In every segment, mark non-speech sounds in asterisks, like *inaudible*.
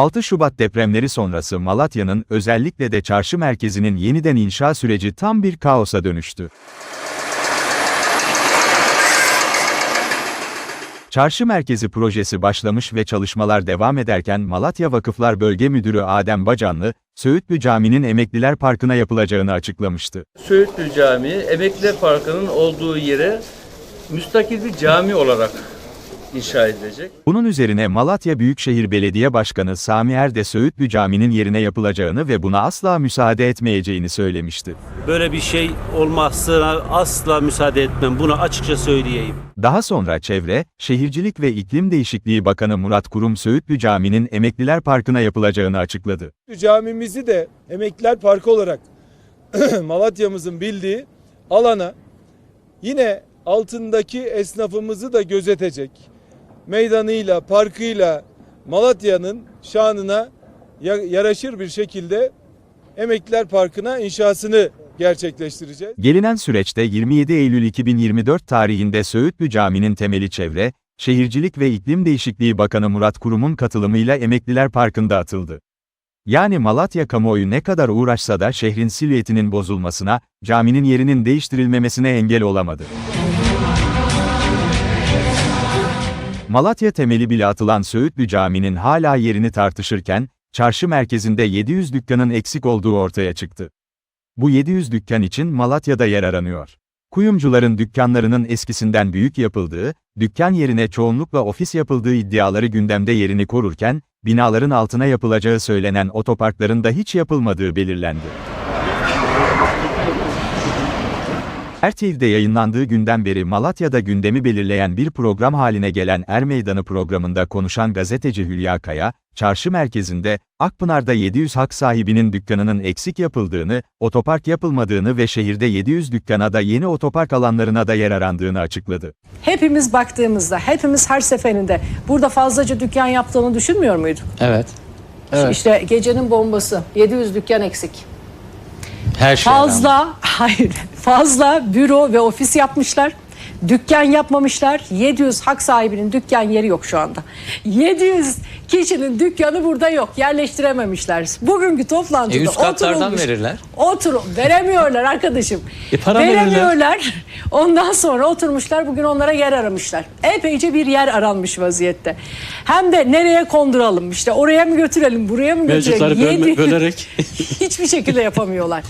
6 Şubat depremleri sonrası Malatya'nın özellikle de çarşı merkezinin yeniden inşa süreci tam bir kaosa dönüştü. Çarşı merkezi projesi başlamış ve çalışmalar devam ederken Malatya Vakıflar Bölge Müdürü Adem Bacanlı, Söğütlü Camii'nin Emekliler Parkı'na yapılacağını açıklamıştı. Söğütlü Camii, Emekliler Parkı'nın olduğu yere müstakil bir cami olarak inşa edilecek. Bunun üzerine Malatya Büyükşehir Belediye Başkanı Sami Erde Söğütlü Camii'nin yerine yapılacağını ve buna asla müsaade etmeyeceğini söylemişti. Böyle bir şey olmasına asla müsaade etmem. Bunu açıkça söyleyeyim. Daha sonra Çevre, Şehircilik ve İklim Değişikliği Bakanı Murat Kurum Söğütlü Camii'nin Emekliler Parkı'na yapılacağını açıkladı. Camimizi de Emekliler Parkı olarak *clears throat* Malatya'mızın bildiği alana yine altındaki esnafımızı da gözetecek meydanıyla, parkıyla Malatya'nın şanına ya- yaraşır bir şekilde Emekliler Parkı'na inşasını gerçekleştireceğiz. Gelinen süreçte 27 Eylül 2024 tarihinde Söğütlü Camii'nin temeli Çevre, Şehircilik ve İklim Değişikliği Bakanı Murat Kurum'un katılımıyla Emekliler Parkı'nda atıldı. Yani Malatya kamuoyu ne kadar uğraşsa da şehrin silüetinin bozulmasına, caminin yerinin değiştirilmemesine engel olamadı. Malatya temeli bile atılan Söğütlü Camii'nin hala yerini tartışırken, çarşı merkezinde 700 dükkanın eksik olduğu ortaya çıktı. Bu 700 dükkan için Malatya'da yer aranıyor. Kuyumcuların dükkanlarının eskisinden büyük yapıldığı, dükkan yerine çoğunlukla ofis yapıldığı iddiaları gündemde yerini korurken, binaların altına yapılacağı söylenen otoparkların da hiç yapılmadığı belirlendi. RTV'de yayınlandığı günden beri Malatya'da gündemi belirleyen bir program haline gelen Er Meydanı programında konuşan gazeteci Hülya Kaya, çarşı merkezinde, Akpınar'da 700 hak sahibinin dükkanının eksik yapıldığını, otopark yapılmadığını ve şehirde 700 dükkana da yeni otopark alanlarına da yer arandığını açıkladı. Hepimiz baktığımızda, hepimiz her seferinde burada fazlaca dükkan yaptığını düşünmüyor muyduk? Evet. Evet. İşte gecenin bombası, 700 dükkan eksik. Her şey rağmen. Fazla, hayır, fazla büro ve ofis yapmışlar. Dükkan yapmamışlar. 700 hak sahibinin dükkan yeri yok şu anda. 700 kişinin dükkanı burada yok. Yerleştirememişler. Bugünkü toplantıda E, üst katlardan oturulmuş. verirler. Otur, veremiyorlar arkadaşım. E, para verirler. Veremiyorlar. Ondan sonra oturmuşlar bugün onlara yer aramışlar. Epeyce bir yer aranmış vaziyette. Hem de nereye konduralım işte oraya mı götürelim buraya mı götürelim. Mevcutları bölme- bölerek. *laughs* Hiçbir şekilde yapamıyorlar.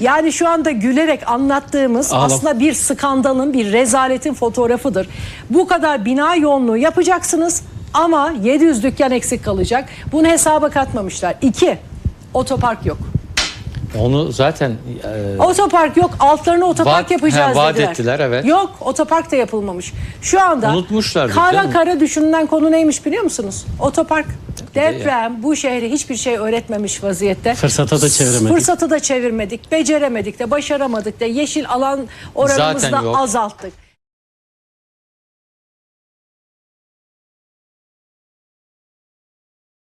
Yani şu anda gülerek anlattığımız Ağlam. aslında bir skandalın, bir rezaletin fotoğrafıdır. Bu kadar bina yoğunluğu yapacaksınız ama 700 dükkan eksik kalacak. Bunu hesaba katmamışlar. İki, otopark yok. Onu zaten e, Otopark yok. Altlarına otopark Vaat- yapacağız he, vaat dediler. ettiler, evet. Yok otopark da yapılmamış. Şu anda Unutmuşlardır kara kara düşünülen konu neymiş biliyor musunuz? Otopark. Deprem bu şehre hiçbir şey öğretmemiş vaziyette. Fırsata da çeviremedik. Fırsatı da çevirmedik. Beceremedik de başaramadık da yeşil alan oranımızı Zaten da yok. azalttık.